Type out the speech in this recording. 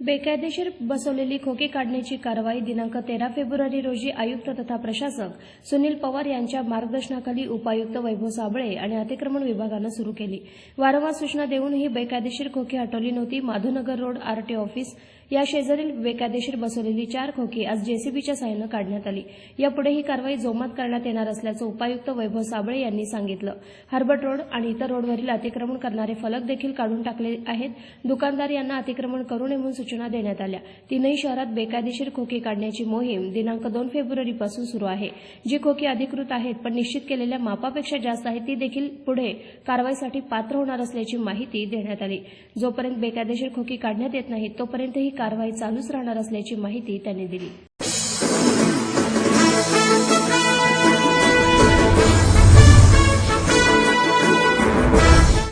बेकायदेशीर बसवलेली खोके काढण्याची कारवाई दिनांक तेरा फेब्रुवारी रोजी आयुक्त तथा प्रशासक सुनील पवार यांच्या मार्गदर्शनाखाली उपायुक्त वैभव साबळे आणि अतिक्रमण विभागानं सुरू केली. वारंवार सूचना देऊनही बेकायदेशीर खोकी हटवली नव्हती. माधुनगर रोड आरटी ऑफिस या शेजारील बेकायदेशीर बसवलेली चार खोकी आज जेसीबीच्या सहाय्यानं काढण्यात आली. यापुढे ही कारवाई जोमात करण्यात येणार असल्याचं उपायुक्त वैभव साबळे यांनी सांगितलं. हर्बट रोड आणि इतर रोडवरील अतिक्रमण करणारे फलक देखील काढून टाकले आहेत. दुकानदार यांना अतिक्रमण करू नये म्हणून सूचना देण्यात आल्या. तीनही शहरात बेकायदेशीर खोकी काढण्याची मोहीम दिनांक दोन फेब्रुवारीपासून सुरू आहे. जी खोकी अधिकृत आहेत पण निश्चित केलेल्या मापापेक्षा जास्त आहेत ती देखील पुढे कारवाईसाठी पात्र होणार असल्याची माहिती देण्यात आली. जोपर्यंत बेकायदेशीर खोकी काढण्यात येत नाही तोपर्यंत ही कारवाई चालूच राहणार असल्याची माहिती त्यांनी दिली.